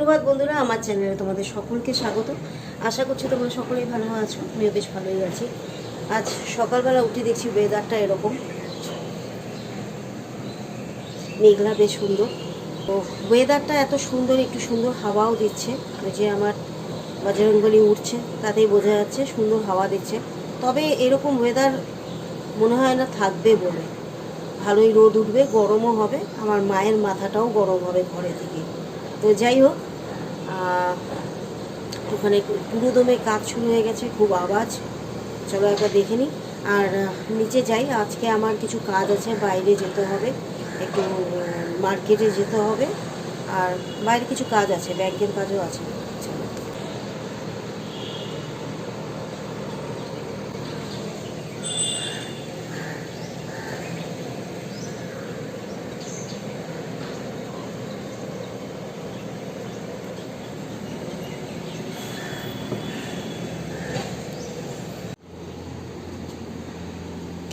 সুপ্রভাত বন্ধুরা, আমার চ্যানেলে তোমাদের সকলকে স্বাগত। আশা করছি তোমরা সকলেই ভালো আছো, আমিও বেশ ভালোই আছি। আজ সকালবেলা উঠে দেখছি ওয়েদারটা এরকম। মেঘলা বেশ সুন্দর। তো ওয়েদারটা এত সুন্দর, একটু সুন্দর হাওয়াও দিচ্ছে। যে আমার বজরঙ্গলি উঠছে তাতেই বোঝা যাচ্ছে সুন্দর হাওয়া দিচ্ছে। তবে এরকম ওয়েদার মনে হয় না থাকবে বলে। ভালোই রোদ উঠবে, গরমও হবে। আমার মায়ের মাথাটাও গরম হবে ঘরে থেকে তো যাই হোক ওখানে পুরো দমে কাজ শুরু হয়ে গেছে, খুব আওয়াজ। চলো একবার দেখে নিই। আর নিচে যাই। আজকে আমার কিছু কাজ আছে, বাইরে যেতে হবে। একটু মার্কেটে যেতে হবে। আর বাইরে কিছু কাজ আছে ব্যাংকের কাজও আছে চলো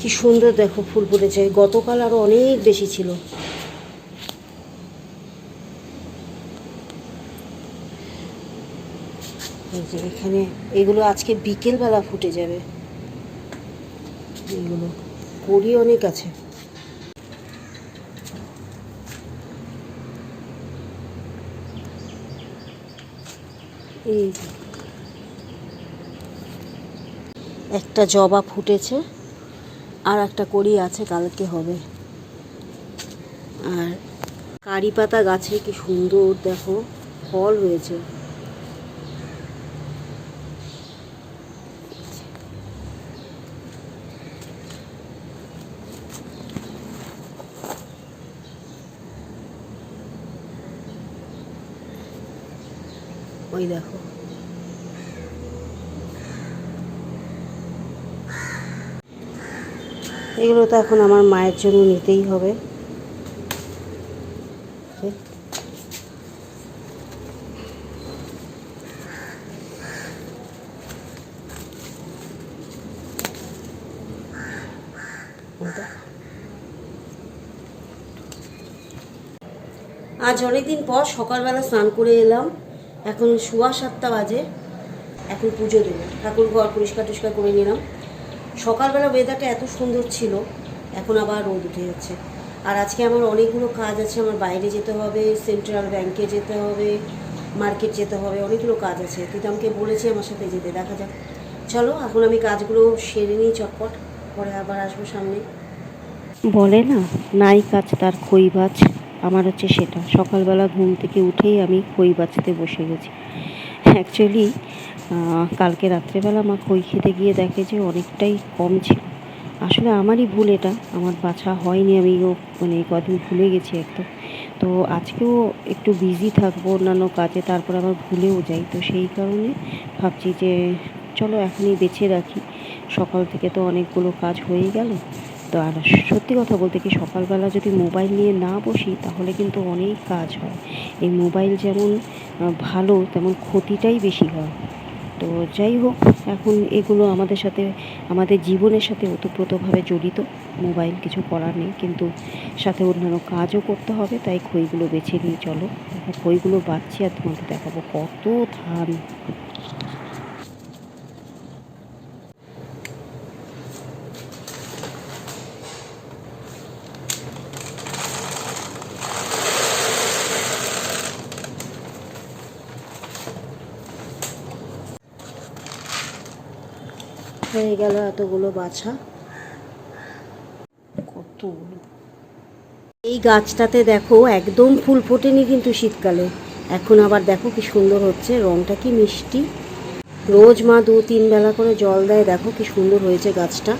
কি সুন্দর দেখো ফুল ফুটেছে। গতকাল আরও অনেক বেশি ছিল। এখানে এগুলো আজকে বিকেলবেলা ফুটে যাবে। এগুলো কড়ি অনেক আছে। এই একটা জবা ফুটেছে। আর একটা করি আছে, কালকে হবে। আর কারি পাতা গাছে কি সুন্দর, দেখো, ফল হয়েছে ওই দেখো। এগুলো তো এখন আমার মায়ের জন্য নিতেই হবে। আজ অনেকদিন পর সকালবেলা স্নান করে এলাম। এখন সোয়া সাতটা বাজে। এখন পুজো দেবো। ঠাকুর ঘর পরিষ্কার টরিষ্কার করে নিলাম। সকালবেলা ওয়েদারটা এত সুন্দর ছিল, এখন আবার রোদ উঠে যাচ্ছে। আর আজকে আমার অনেকগুলো কাজ আছে, আমার বাইরে যেতে হবে সেন্ট্রাল ব্যাংকে যেতে হবে মার্কেট যেতে হবে, অনেকগুলো কাজ আছে। প্রীতমকে বলেছি আমার সাথে যেতে, দেখা যাক। চলো, এখন আমি কাজগুলো সেরে নিই চটপট, পরে আবার আসব সামনে। বলে না, নাই কাজ, তার খই আমার হচ্ছে সেটা। সকালবেলা ঘুম থেকে উঠেই আমি খই বসে গেছি। অ্যাকচুয়ালি কালকে রাত্রেবেলা মা খই খেতে গিয়ে দেখে যে অনেকটাই কম ছিল। আসলে আমারই ভুল এটা। আমার বাছা হয়নি, আমি মানে কদিন ভুলে গেছি একদম। তো আজকেও একটু বিজি থাকব অন্যান্য কাজে, তারপর আবার ভুলেও যাই। তো সেই কারণে ভাবছি যে চলো এখনই বেছে রাখি। সকাল থেকে তো অনেকগুলো কাজ হয়ে গেল। তো আর সত্যি কথা বলতে কি, সকালবেলা যদি মোবাইল নিয়ে না বসি, তাহলে কিন্তু অনেক কাজ হয়। এই মোবাইল যেমন ভালো, তেমন ক্ষতিটাই বেশি হয়। তো যাই হোক, এখন এগুলো আমাদের সাথে, আমাদের জীবনের সাথে ওতপ্রোতভাবে জড়িত। মোবাইল কিছু করার নেই, কিন্তু সাথে অন্যান্য কাজও করতে হবে, তাই খইগুলো বেছে নিয়ে চলো। খইগুলো বাঁচছি আর তোমাদের দেখাবো কত ধান। হয়ে গেল এতগুলো বাছা। কতগুলো এই গাছটাতে দেখো একদম ফুল ফোটেনি কিন্তু শীতকালে। এখন আবার দেখো কি সুন্দর হচ্ছে, রংটা কি মিষ্টি। রোজ মা দু তিন বেলা করে জল দেয়, দেখো কি সুন্দর হয়েছে গাছটা।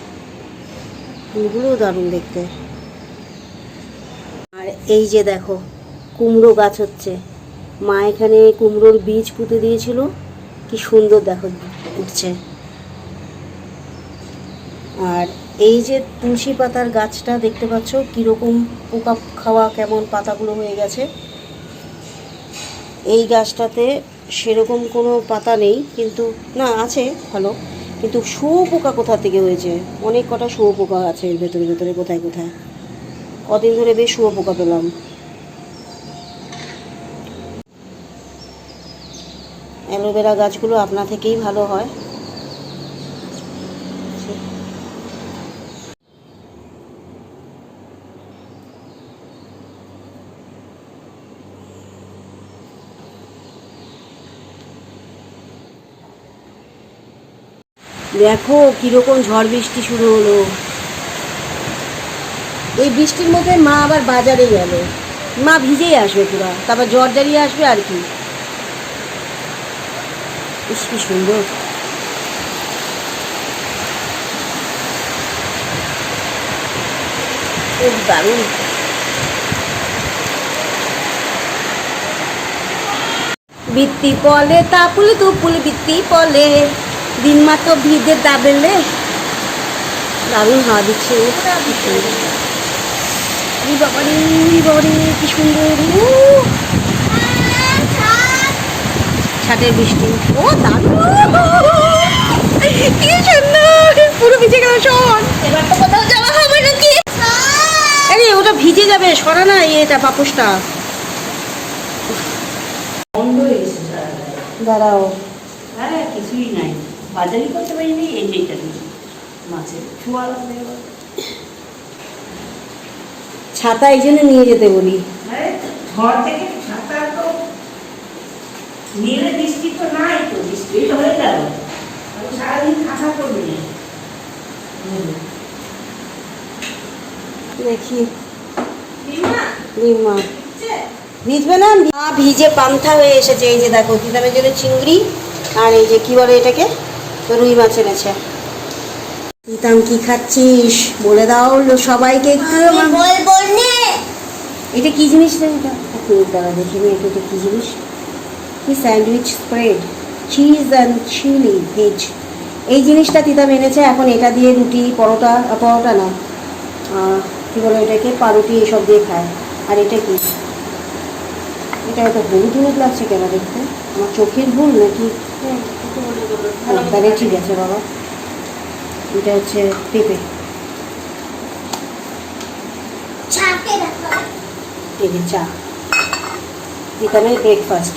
ফুলগুলোও দারুণ দেখতে। আর এই যে দেখো, কুমড়ো গাছ হচ্ছে। মা এখানে কুমড়োর বীজ পুঁতে দিয়েছিল। কি সুন্দর দেখো, উঠছে। আর এই যে তুলসী পাতার গাছটা দেখতে পাচ্ছ, কীরকম পোকা খাওয়া কেমন পাতাগুলো হয়ে গেছে। এই গাছটাতে সেরকম কোনো পাতা নেই, কিন্তু না, আছে ভালো, কিন্তু শুয়োপোকা কোথা থেকে হয়েছে? অনেক কটা শুয়োপোকা আছে এর ভেতরে ভেতরে, কোথায় কোথায়? কদিন ধরে বেশ শুয়োপোকা পেলাম। অ্যালোভেরা গাছগুলো আপনা থেকেই ভালো হয়। দেখো কীরকম ঝড় বৃষ্টি শুরু হলো। এই বৃষ্টির মধ্যে মা আবার বাজারে গেল। মা ভিজেই আসবে পুরা, তারপর জ্বর জ্বালিয়ে আসবে আর কি। ইস, কি সুন্দর। দারুণ। বৃত্তি পলে তাপুল তুপুল বৃত্তি পলে। দিন মাত্র ভিজে দাবেলে দারুণ হাওয়া দিচ্ছে। ও, কি সুন্দর বাবারে বাবারে কি সুন্দর উ! বৃষ্টি। ও দারুণ! কি সুন্দর! পুরো ভিজে গেল শোন। এবার তো কোথাও যাওয়া হবে নাকি? আরে ওটা ভিজে যাবে সরা না এটা পাপুসটা। দাঁড়াও। হ্যাঁ কিছুই নাই। বাজারই করতে পারিনি এই যেটা নিয়ে মাছের ছোঁয়া লাগবে ছাতা এই জন্য নিয়ে যেতে বলি। ঝড় থেকে ছাতা তো নিলে বৃষ্টি তো নাই তো বৃষ্টি হয়ে গেল। সারাদিন করবে দেখি। নিমা? ভিজবে না? মা ভিজে পান্থা হয়ে এসেছে এই যে দেখো দিদামের জন্য চিংড়ি আর এই যে কি বলে এটাকে? রুই মাছ এনেছে। দিতাম কি খাচ্ছিস? বলে দাও লো- সবাইকে একটু। এটা কি জিনিস রে এটা? এক মিনিট দাঁড়া দেখি আমি এটা কি জিনিস। কি sandwich spread? Cheese and chilli veg. এই জিনিসটা তিতাম এনেছে এখন এটা দিয়ে রুটি পরোটা পরোটা না কি বলে এটাকে পাউরুটি এসব দিয়ে খায়। আর এটা কি? এটা এত হলুদ হলুদ লাগছে কেন দেখতে? আমার চোখের ভুল নাকি? তাহলে ঠিক আছে বাবা। এটা হচ্ছে পেঁপে। এই চা। ভিটামিন ব্রেকফাস্ট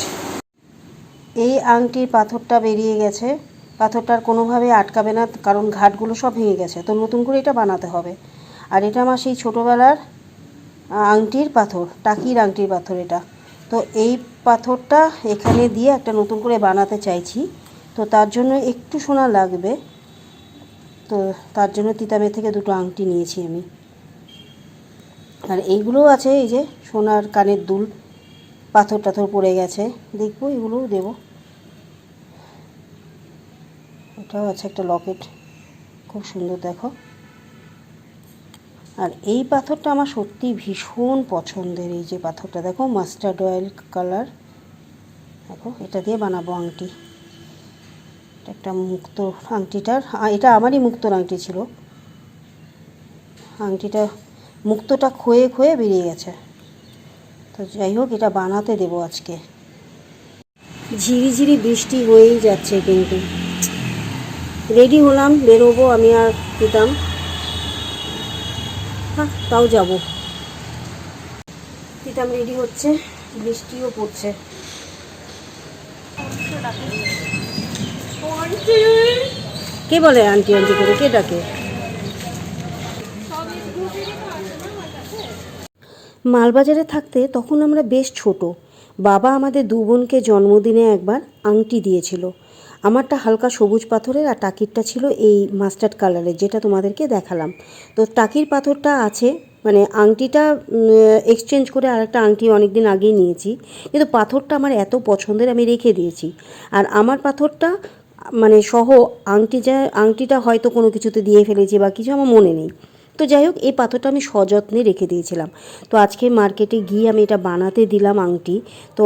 এই আংটির পাথরটা বেরিয়ে গেছে। পাথরটার কোনোভাবে আটকাবে না কারণ ঘাটগুলো সব ভেঙে গেছে। তো নতুন করে এটা বানাতে হবে। আর এটা আমার সেই ছোটোবেলার আংটির পাথর টাকির আংটির পাথর এটা। তো এই পাথরটা এখানে দিয়ে একটা নতুন করে বানাতে চাইছি। তো তার জন্য একটু সোনা লাগবে। তো তার জন্য তিতামের থেকে দুটো আংটি নিয়েছি আমি। আর এইগুলোও আছে, এই যে সোনার কানের দুল পাথর টাথর পড়ে গেছে। দেখব, এগুলোও দেবো। এটাও আছে একটা লকেট। খুব সুন্দর, দেখো। আর এই পাথরটা আমার সত্যি ভীষণ পছন্দের, এই যে পাথরটা। দেখো, মাস্টার্ড অয়েল কালার। দেখো, এটা দিয়ে বানাবো আংটি। একটা মুক্ত আংটিটার এটা আমারই মুক্তোর আংটি ছিল। আংটিটা মুক্তটা ক্ষয়ে ক্ষয়ে বেরিয়ে গেছে। তো যাই হোক, এটা বানাতে দেবো আজকে। ঝিরিঝিরি বৃষ্টি হয়েই যাচ্ছে কিন্তু। রেডি হলাম, বেরোবো, আমি আর দিতাম হ্যাঁ তাও যাব। দিতাম রেডি হচ্ছে, বৃষ্টিও পড়ছে। কে বলে আন্টি আন্টি করে? কে ডাকে? মালবাজারে থাকতে তখন আমরা বেশ ছোট। বাবা আমাদের দু বোনকে জন্মদিনে একবার আংটি দিয়েছিল। আমারটা হালকা সবুজ পাথরের আর টাকিরটা ছিল এই মাস্টার্ড কালারের যেটা তোমাদেরকে দেখালাম। তো টাকির পাথরটা আছে মানে আংটিটা এক্সচেঞ্জ করে আরেকটা আংটি অনেক দিন আগেই নিয়েছি। কিন্তু পাথরটা আমার এত পছন্দের আমি রেখে দিয়েছি। আর আমার পাথরটা মানে সহ আংটি যা আংটিটা হয়তো কোনো কিছুতে দিয়ে ফেলেছি বা কিছু আমার মনে নেই। তো যাই হোক, এই পাথরটা আমি সযত্নে রেখে দিয়েছিলাম। তো আজকে মার্কেটে গিয়ে আমি এটা বানাতে দিলাম আংটি। তো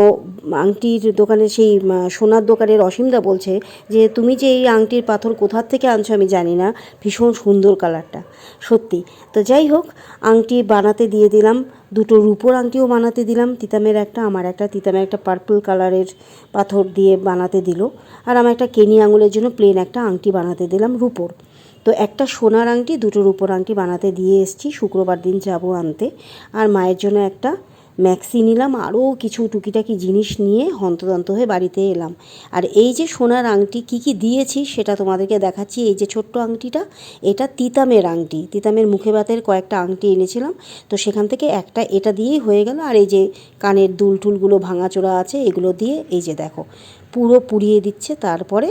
আংটির দোকানে সেই সোনার দোকানের অসীমদা বলছে যে, তুমি যে এই আংটির পাথর কোথার থেকে আনছো আমি জানি না। ভীষণ সুন্দর কালারটা। সত্যি। তো যাই হোক, আংটি বানাতে দিয়ে দিলাম। দুটো রূপোর আংটিও বানাতে দিলাম। তিতামের একটা, আমার একটা। তিতামের একটা পার্পল কালারের পাথর দিয়ে বানাতে দিল। আর আমার একটা কেনি আঙুলের জন্য প্লেন একটা আংটি বানাতে দিলাম রূপোর। তো একটা সোনার আংটি দুটো রূপোর আংটি বানাতে দিয়ে এসেছি, শুক্রবার দিন যাব আনতে। আর মায়ের জন্য একটা ম্যাক্সি নিলাম, আরও কিছু টুকিটাকি জিনিস নিয়ে হন্তদন্ত হয়ে বাড়িতে এলাম। আর এই যে সোনার আংটি, কি কি দিয়েছি সেটা তোমাদেরকে দেখাচ্ছি। এই যে ছোট্ট আংটিটা, এটা তিতামের আংটি। তিতামের মুখে বাতের কয়েকটা আংটি এনেছিলাম, তো সেখান থেকে একটা এটা দিয়েই হয়ে গেল। আর এই যে কানের দুল টুলগুলো, ভাঙাচোরা আছে, এগুলো দিয়ে এই যে দেখো, পুরো পুড়িয়ে দিচ্ছে। তারপরে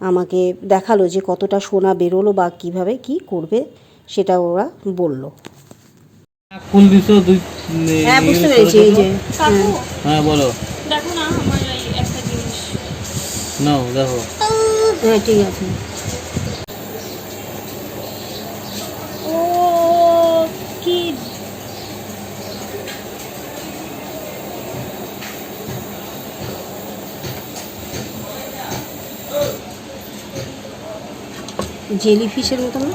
আমাকে দেখাল যে কতটা সোনা বেরোলো বা কীভাবে কি করবে সেটা ওরা বলল। ফুল দিছো দুই হ্যাঁ বুঝতে পেরেছি এই যে কাকু। হ্যাঁ। বলো। দেখো না আমার একটা জিনিস। নাও দেখো। হ্যাঁ ঠিক আছে ও কি জেলি ফিশের মতো না?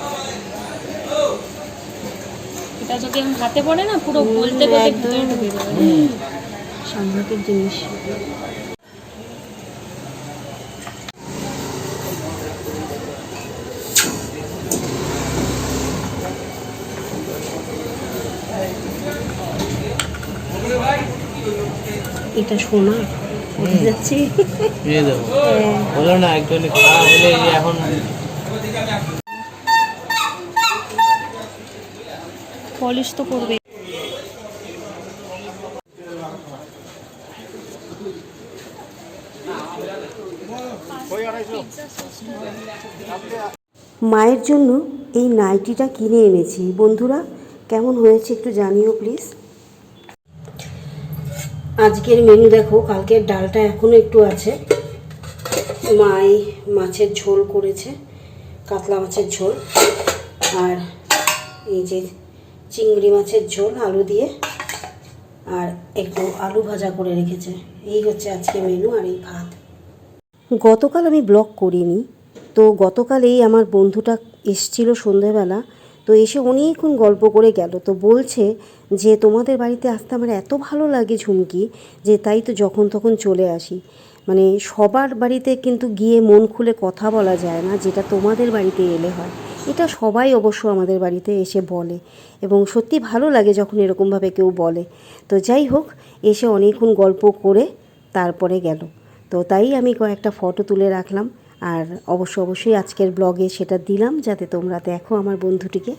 এটা যদি আমি হাতে পড়ে না পুরো বলতে বলতে ভিতরে ঢুকে যাবে। সাংঘাতিক জিনিস। এটা সোনা যাচ্ছি এই না হলে এখন পলিশ তো করবে মায়ের জন্য এই নাইটিটা কিনে এনেছি। বন্ধুরা, কেমন হয়েছে একটু জানিও প্লিজ। আজকের মেনু দেখো, কালকের ডালটা এখনও একটু আছে। মাই মাছের ঝোল করেছে, কাতলা মাছের ঝোল। আর এই যে চিংড়ি মাছের ঝোল, আলু দিয়ে। আর একটু আলু ভাজা করে রেখেছে। এই হচ্ছে আজকে মেনু আর এই ভাত। গতকাল আমি ব্লগ করিনি। তো গতকাল এই আমার বন্ধুটা এসছিল সন্ধেবেলা। তো এসে অনেকক্ষণ গল্প করে গেল। তো বলছে যে, তোমাদের বাড়িতে আসতে আমার এত ভালো লাগে ঝুমকি যে, তাই তো যখন তখন চলে আসি। মানে সবার বাড়িতে কিন্তু গিয়ে মন খুলে কথা বলা যায় না, যেটা তোমাদের বাড়িতে এলে হয়। এটা সবাই অবশ্য আমাদের বাড়িতে এসে বলে এবং সত্যি ভালো লাগে যখন এরকমভাবে কেউ বলে। তো যাই হোক, এসে অনেকক্ষণ গল্প করে তারপরে গেল। তো তাই আমি কয়েকটা ফটো তুলে রাখলাম আর অবশ্য অবশ্যই আজকের ব্লগে সেটা দিলাম যাতে তোমরা দেখো আমার বন্ধুটিকে।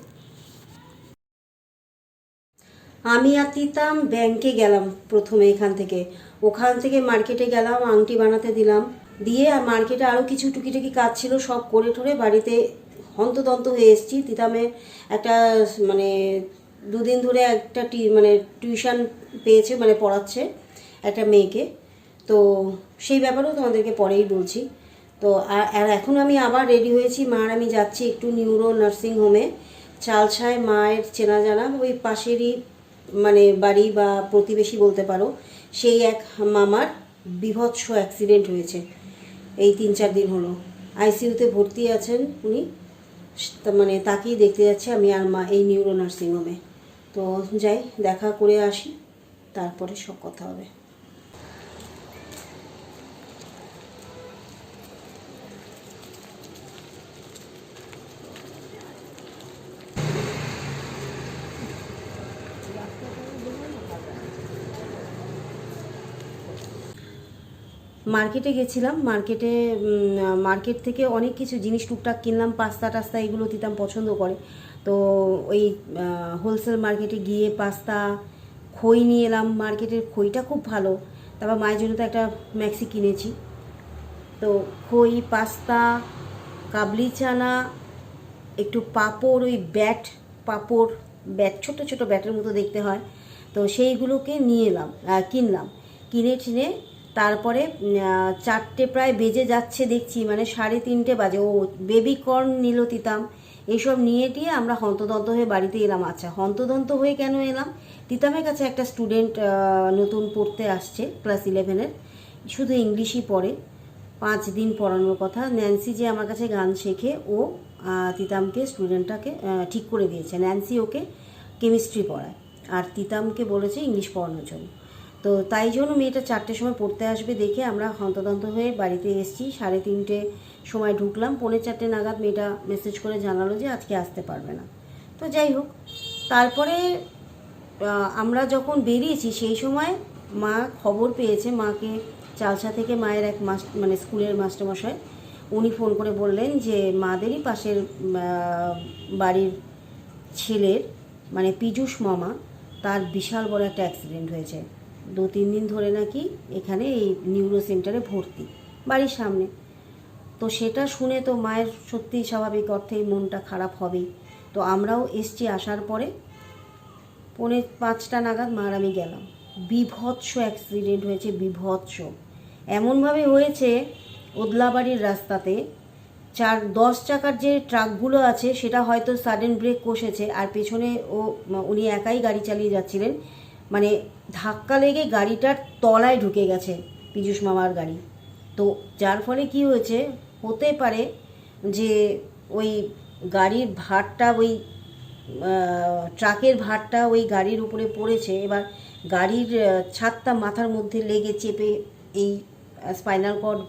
আমি আর তিতাম ব্যাংকে গেলাম প্রথমে এখান থেকে। ওখান থেকে মার্কেটে গেলাম, আংটি বানাতে দিলাম। দিয়ে আর মার্কেটে আরও কিছু টুকিটাকি কাজ ছিল, সব করে ঠরে বাড়িতে হন্তদন্ত হয়ে এসেছি। তিতামে একটা মানে দুদিন ধরে একটা টি মানে টিউশন পেয়েছে মানে পড়াচ্ছে একটা মেয়েকে। তো সেই ব্যাপারেও তোমাদেরকে পরেই বলছি। তো আর এখন আমি আবার রেডি হয়েছি। মা আর আমি যাচ্ছি একটু নিউরো নার্সিং হোমে চালছায় মায়ের চেনা জানা, ওই পাশেরই মানে বাড়ি বা প্রতিবেশী বলতে পারো। সেই এক মামার বিভৎস অ্যাক্সিডেন্ট হয়েছে। এই তিন চার দিন হলো। আইসিইউতে ভর্তি আছেন উনি। মানে তাকেই দেখতে যাচ্ছে আমি আর মা, এই নিউরো নার্সিংহোমে তো যাই, দেখা করে আসি। তারপরে সব কথা হবে। মার্কেটে গেছিলাম মার্কেটে মার্কেট থেকে অনেক কিছু জিনিস টুকটাক কিনলাম, পাস্তা টাস্তা এগুলো দিতাম পছন্দ করে। তো ওই হোলসেল মার্কেটে গিয়ে পাস্তা, খই নিয়ে এলাম। মার্কেটের খইটা খুব ভালো। তারপর মায়ের জন্য তো একটা ম্যাক্সি কিনেছি। তো খই, পাস্তা, কাবলি চানা, একটু পাঁপড়, ওই ব্যাট পাঁপড় ব্যাট ছোট ছোট ব্যাটের মতো দেখতে হয়। তো সেইগুলোকে নিয়ে এলাম কিনলাম। কিনে টিনে তারপরে চারটে প্রায় বেজে যাচ্ছে দেখছি মানে সাড়ে তিনটে বাজে। ও বেবি কর্ন নিল তিতাম। এইসব নিয়ে টিয়ে আমরা হন্তদন্ত হয়ে বাড়িতে এলাম। আচ্ছা হন্তদন্ত হয়ে কেন এলাম? তিতামের কাছে একটা স্টুডেন্ট নতুন পড়তে আসছে ক্লাস ইলেভেনের শুধু ইংলিশই পড়ে। পাঁচ দিন পড়ানোর কথা। ন্যান্সি যে আমার কাছে গান শেখে, ও তিতামকে স্টুডেন্টটাকে ঠিক করে দিয়েছে। ন্যান্সি ওকে কেমিস্ট্রি পড়ায়। আর তিতামকে বলেছে ইংলিশ পড়ানোর জন্য। তো তাই জন্য মেয়েটা চারটের সময় পড়তে আসবে দেখে আমরা হন্তদন্ত হয়ে বাড়িতে এসেছি। সাড়ে তিনটে সময় ঢুকলাম। পৌনে চারটে নাগাদ মেয়েটা মেসেজ করে জানালো যে আজকে আসতে পারবে না। তো যাই হোক, তারপরে আমরা যখন বেরিয়েছি সেই সময় মা খবর পেয়েছে, মাকে চালসা থেকে মায়ের এক মাস মানে স্কুলের মাস্টারমশাই, উনি ফোন করে বললেন যে মাদেরই পাশের বাড়ির ছেলের মানে পীযূষ মামা, তার বিশাল বড় একটা অ্যাক্সিডেন্ট হয়েছে। দু, তিন দিন ধরে নাকি এখানে এই নিউরো সেন্টারে ভর্তি, বাড়ির সামনে। তো সেটা শুনে তো মায়ের সত্যি স্বাভাবিক অর্থেই মনটা খারাপ হবেই। তো আমরাও এসছি আসার পরে পৌনে পাঁচটা নাগাদ মার আমি গেলাম। বিভৎস অ্যাক্সিডেন্ট হয়েছে, বিভৎস। এমনভাবে হয়েছে, ওদলাবাড়ির রাস্তাতে চার, দশ চাকার যে ট্রাকগুলো আছে, সেটা হয়তো সাডেন ব্রেক কষেছে, আর পেছনে ও উনি একাই গাড়ি চালিয়ে যাচ্ছিলেন। মানে ধাক্কা লেগে গাড়িটার তলায় ঢুকে গেছে পীযূষ মামার গাড়ি। তো যার ফলে কি হয়েছে, হতে পারে যে ওই গাড়ির ভারটা, ওই ট্রাকের ভারটা ওই গাড়ির উপরে পড়েছে, এবার গাড়ির ছাদটা মাথার মধ্যে লেগে চেপে এই স্পাইনাল কর্ড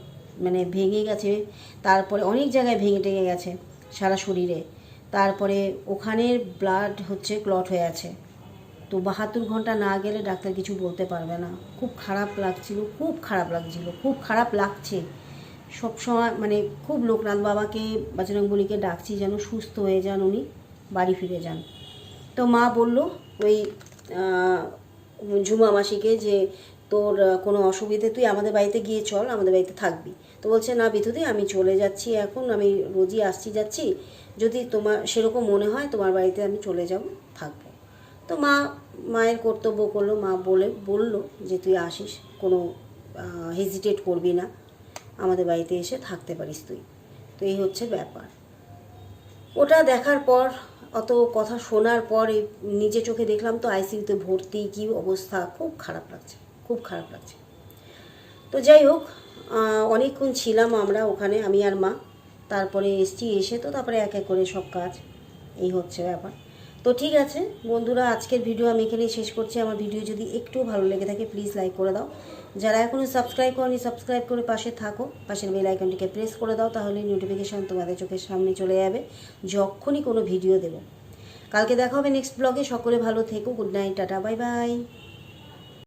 মানে ভেঙে গেছে, তারপরে অনেক জায়গায় ভেঙে টেঙে গেছে সারা শরীরে। তারপরে ওখানের ব্লাড হচ্ছে ক্লট হয়ে আছে। তো বাহাত্তর ঘণ্টা না গেলে ডাক্তার কিছু বলতে পারবে না। খুব খারাপ লাগছিল, খুব খারাপ লাগছিল, খুব খারাপ লাগছে। সব সময় মানে খুব লোকনাথ বাবাকে, বজরংবলীকে ডাকছি যেন সুস্থ হয়ে যান উনি, বাড়ি ফিরে যান। তো মা বলল, ওই ঝুমা মাসিকে যে তোর কোনো অসুবিধে, তুই আমাদের বাড়িতে গিয়ে চল, আমাদের বাড়িতে থাকবি। তো বলছে, না বিধুদি, আমি চলে যাচ্ছি এখন, আমি রোজই আসছি, যাচ্ছি। যদি তোমার, সেরকম মনে হয়, তোমার বাড়িতে আমি চলে যাব, থাকব। তো মা মায়ের কর্তব্য করল, মা বলে, বলল যে তুই আসিস, কোনো হেজিটেট করবি না। আমাদের বাড়িতে এসে থাকতে পারিস তুই। তো এই হচ্ছে ব্যাপার। ওটা দেখার পর, অত কথা শোনার পর নিজে চোখে দেখলাম তো আইসিইউতে ভর্তি, কি অবস্থা, খুব খারাপ লাগছে, খুব খারাপ লাগছে। তো যাই হোক অনেকক্ষণ ছিলাম আমরা ওখানে, আমি আর মা। তারপরে এসছি এসে তো তারপরে এক এক করে সব কাজ, এই হচ্ছে ব্যাপার। তো ঠিক আছে, বন্ধুরা, আজকের ভিডিও আমি এখানেই শেষ করছি। আমার ভিডিও যদি একটু ভালো লেগে থাকে প্লিজ লাইক করে দাও। যারা এখনও সাবস্ক্রাইব করনি সাবস্ক্রাইব করে পাশে থাকো। পাশের বেল আইকনটিকে প্রেস করে দাও তাহলে নোটিফিকেশান তোমাদের চোখের সামনে চলে যাবে, যখনই কোনো ভিডিও দেবো। কালকে দেখা হবে নেক্সট ব্লগে সকলে ভালো থেকো good night tata bye bye